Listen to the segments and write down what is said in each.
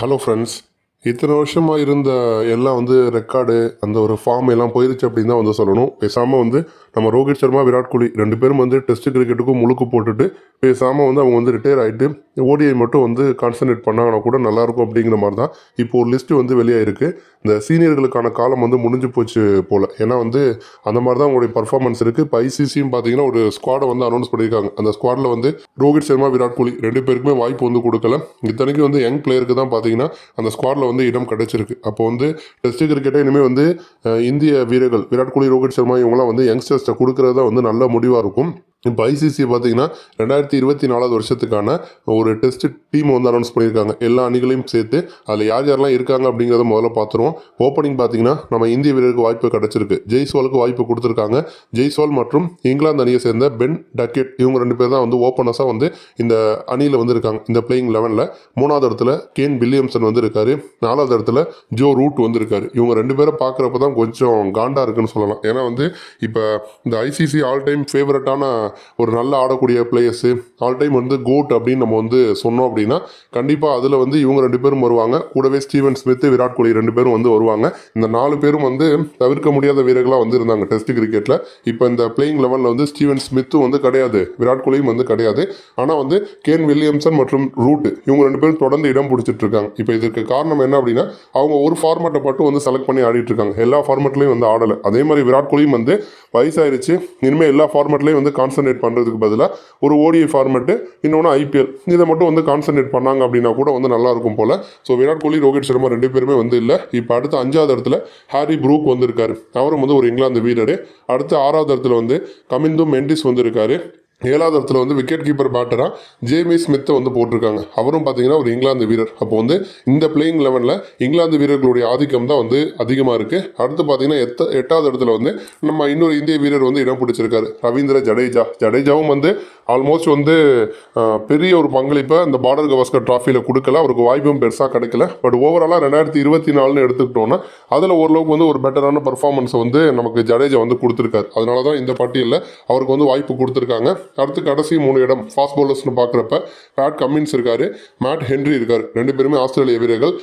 Hello friends இத்தனை வருஷமாக இருந்த எல்லாம் வந்து ரெக்கார்டு அந்த ஒரு ஃபார்ம் எல்லாம் போயிருச்சு அப்படின்னு தான் வந்து சொல்லணும். பேசாமல் வந்து நம்ம ரோஹித் சர்மா விராட் கோலி ரெண்டு பேரும் வந்து டெஸ்ட் கிரிக்கெட்டுக்கும் முழுக்கு போட்டுட்டு பேசாமல் வந்து அவங்க வந்து ரிட்டையர் ஆகிட்டு ஓடிஐ மட்டும் வந்து கான்சன்ட்ரேட் பண்ணாங்கன்னா கூட நல்லாயிருக்கும் அப்படிங்கிற மாதிரி தான் இப்போ ஒரு லிஸ்ட்டு வந்து வெளியாயிருக்கு. இந்த சீனியர்களுக்கான காலம் வந்து முடிஞ்சு போச்சு போல். ஏன்னா வந்து அந்த மாதிரி தான் உங்களுடைய பர்ஃபார்மன்ஸ் இருக்குது இப்போ ஐசிசியும் பார்த்தீங்கன்னா ஒரு ஸ்குவாடை வந்து அனௌன்ஸ் பண்ணியிருக்காங்க. அந்த ஸ்குவாடில் வந்து ரோஹித் சர்மா விராட் கோலி ரெண்டு பேருக்குமே வாய்ப்பு வந்து கொடுக்கல. இத்தனைக்கும் வந்து யங் பிளேயருக்கு தான் பார்த்தீங்கன்னா அந்த ஸ்குவாடில் வந்து இடம் கிடைச்சிருக்கு. அப்போ வந்து டெஸ்ட் கிரிக்கெட்டை இனிமேல் வந்து இந்திய வீரர்கள் விராட் கோலி ரோஹித் சர்மா இவங்களாம் வந்து யங்ஸ்டர்ஸ்ட்டை கொடுக்குறது தான் வந்து நல்ல முடிவாக இருக்கும். இப்போ ஐசிசி பார்த்தீங்கன்னா ரெண்டாயிரத்தி இருபத்தி நாலாவது வருஷத்துக்கான ஒரு டெஸ்ட் டீம் வந்து அனௌன்ஸ் பண்ணியிருக்காங்க. எல்லா அணிகளையும் சேர்த்து அதில் யார் யாரெல்லாம் இருக்காங்க அப்படிங்கிறத முதல்ல பார்த்துருவோம். ஓப்பனிங் பார்த்தீங்கன்னா நம்ம இந்திய வீரருக்கு வாய்ப்பு கிடச்சிருக்கு. ஜெய்ஸ்வாலுக்கு வாய்ப்பு கொடுத்துருக்காங்க. ஜெய்ஸ்வால் மற்றும் இங்கிலாந்து அணியை சேர்ந்த பென் டக்கெட் இவங்க ரெண்டு பேர் தான் வந்து ஓப்பனர்ஸாக வந்து இந்த அணியில் வந்து இருக்காங்க. இந்த பிளேயிங் லெவனில் மூணாவது இடத்துல கேன் வில்லியம்சன் வந்து இருக்காரு. நாலாவது இடத்துல ஜோ ரூட் வந்து இருக்காரு. இவங்க ரெண்டு பேரை பார்க்குறப்ப தான் கொஞ்சம் காண்டாக இருக்குன்னு சொல்லலாம். ஏன்னா வந்து இப்போ இந்த ஐசிசி ஆல் டைம் ஃபேவரட்டான ஒரு நல்ல ஆடக்கூடிய பிளேயர்ஸு ஆல் டைம் வந்து கோட் அப்படின்னு நம்ம வந்து சொன்னோம் அப்படின்னா கண்டிப்பாக அதில் வந்து இவங்க ரெண்டு பேரும் வருவாங்க. கூடவே ஸ்டீவன் ஸ்மித் விராட் கோலி ரெண்டு பேரும் வந்து வருவாங்க. இந்த நாலு பேரும் வந்து தவிர்க்க முடியாத வீரர்களாக வந்து இருந்தாங்க டெஸ்ட் கிரிக்கெட்டில் இப்போ இந்த பிளேயிங் லெவலில் வந்து ஸ்டீவன் ஸ்மித்தும் வந்து கிடையாது. விராட் கோலியும் வந்து கிடையாது. ஆனால் வந்து கேன் வில்லியம்சன் மற்றும் ரூட் இவங்க ரெண்டு பேரும் தொடர்ந்து இடம் பிடிச்சிட்டு இருக்காங்க. இப்போ இதற்கு காரணம் என்ன அப்படின்னா அவங்க ஒரு ஃபார்மேட்டை மட்டும் வந்து செலக்ட் பண்ணி ஆடிட்டு இருக்காங்க. எல்லா ஃபார்மேட்லையும் வந்து ஆடலை. அதே மாதிரி விராட் கோலியும் வந்து வயசாயிருச்சு. இனிமேல் எல்லா ஃபார்மேட்லையும் வந்து கான்சன்ட்ரேட் பண்ணுறதுக்கு பதிலாக ஒரு ஓடிஐ ஃபார்மேட்டு இன்னொன்று ஐபிஎல் இதை மட்டும் வந்து கான்சன்ட்ரேட் பண்ணாங்க அப்படின்னா கூட வந்து நல்லா இருக்கும் போல். ஸோ விராட் கோலி ரோஹித் சர்மா ரெண்டு பேருமே வந்து இல்லை. இப்போ அடுத்து அஞ்சாவது இடத்துல ஹாரி ப்ரூக் வந்திருக்காரு. அவரும் வந்து ஒரு இங்கிலாந்து வீரர். அடுத்து ஆறாவது இடத்துல வந்து கமிந்தும் மெண்டிஸ் வந்திருக்காரு. ஏழாவது இடத்துல வந்து விக்கெட் கீப்பர் பேட்டராக ஜேமி ஸ்மித்தை வந்து போட்டிருக்காங்க. அவரும் பார்த்தீங்கன்னா ஒரு இங்கிலாந்து வீரர். அப்போ வந்து இந்த பிளேயிங் லெவனில் இங்கிலாந்து வீரர்களுடைய ஆதிக்கம் தான் வந்து அதிகமாக இருக்குது அடுத்து பார்த்தீங்கன்னா எத்த எட்டாவது இடத்துல வந்து நம்ம இன்னொரு இந்திய வீரர் வந்து இடம் பிடிச்சிருக்காரு. ரவீந்திர ஜடேஜா. ஜடேஜாவும் வந்து ஆல்மோஸ்ட் வந்து பெரிய ஒரு பங்களிப்பை இந்த பார்டர் கவாஸ்கர் ட்ராஃபியில் கொடுக்கல. அவருக்கு வாய்ப்பும் பெருசாக கிடைக்கல. பட் ஓவராலாக ரெண்டாயிரத்தி இருபத்தி நாலுன்னு எடுத்துக்கிட்டோன்னா அதில் ஓரளவுக்கு வந்து ஒரு பெட்டரான பர்ஃபார்மன்ஸை வந்து நமக்கு ஜடேஜா வந்து கொடுத்துருக்காரு. அதனால தான் இந்த பட்டியலில் அவருக்கு வந்து வாய்ப்பு கொடுத்துருக்காங்க. அடுத்து கடைசி மூணு இடம் ஃபாஸ்ட் பவுலர்ஸ்னு பார்க்குறப்ப பேட் கம்மின்ஸ் இருக்காரு மேட் ஹென்ரி இருக்கார். ரெண்டு பேருமே ஆஸ்திரேலிய வீரர்கள்.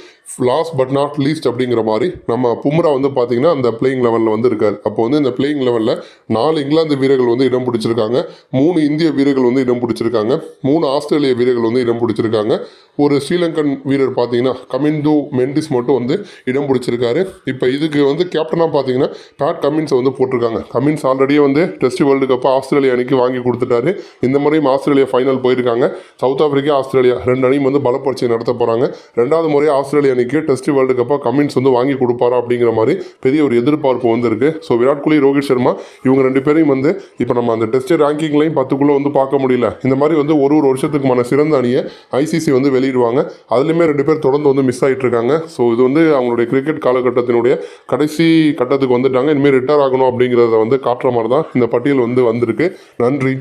லாஸ்ட் பட் நாட் லீஸ்ட் அப்படிங்கிற மாதிரி நம்ம பும்ரா வந்து பார்த்தீங்கன்னா அந்த பிளேயிங் லெவலில் வந்து இருக்கார். அப்போ வந்து இந்த பிளேயிங் லெவலில் நாலு இங்கிலாந்து வீரர்கள் வந்து இடம் பிடிச்சிருக்காங்க. மூணு இந்திய வீரர்கள் வந்து இடம் பிடிச்சிருக்காங்க. மூணு ஆஸ்திரேலிய வீரர்கள் வந்து இடம் பிடிச்சிருக்காங்க. ஒரு ஸ்ரீலங்கன் வீரர் பார்த்தீங்கன்னா கமிந்து மெண்டிஸ் மட்டும் வந்து இடம் பிடிச்சிருக்காரு. இப்போ இதுக்கு வந்து கேப்டனாக பார்த்தீங்கன்னா பேட் கமின்ஸை வந்து போட்டிருக்காங்க. கமின்ஸ் ஆல்ரெடியே வந்து டெஸ்ட் வேர்ல்டு கப்பை ஆஸ்திரேலியா அணிக்கு வாங்கி கொடுத்துட்டாரு. இந்த முறையும் ஆஸ்திரேலியா ஃபைனல் போயிருக்காங்க. சவுத் ஆப்பிரிக்கா ஆஸ்திரேலியா ரெண்டு அணியும் வந்து பலப்பரிச்சை நடத்த போகிறாங்க ரெண்டாவது முறை ஆஸ்திரேலியா அணிக்கு டெஸ்ட் வேர்ல்டு கப்பாக கமின்ஸ் வந்து வாங்கி கொடுப்பாரா அப்படிங்கிற மாதிரி பெரிய ஒரு எதிர்பார்ப்பு வந்திருக்கு. ஸோ விராட் கோலி ரோஹித் சர்மா இவங்க ரெண்டு பேரையும் வந்து இப்போ நம்ம அந்த டெஸ்ட் ரேங்கிங்லையும் பத்துக்குள்ளே வந்து பார்க்க முடியல. இந்த மாதிரி வந்து ஒரு ஒரு வருஷத்துக்குமான சிறந்த அணியை ஐசிசி வந்து வெளியிடுவாங்க. அதுலேயுமே ரெண்டு பேர் தொடர்ந்து வந்து மிஸ் ஆகிட்டு இருக்காங்க. ஸோ இது வந்து அவங்களுடைய கிரிக்கெட் காலகட்டத்தினுடைய கடைசி கட்டத்துக்கு வந்துட்டாங்க. இனிமேல் ரிட்டையர் ஆகணும் அப்படிங்கிறத வந்து காட்டுற மாதிரி தான் இந்த பட்டியல் வந்து வந்திருக்கு. நன்றி.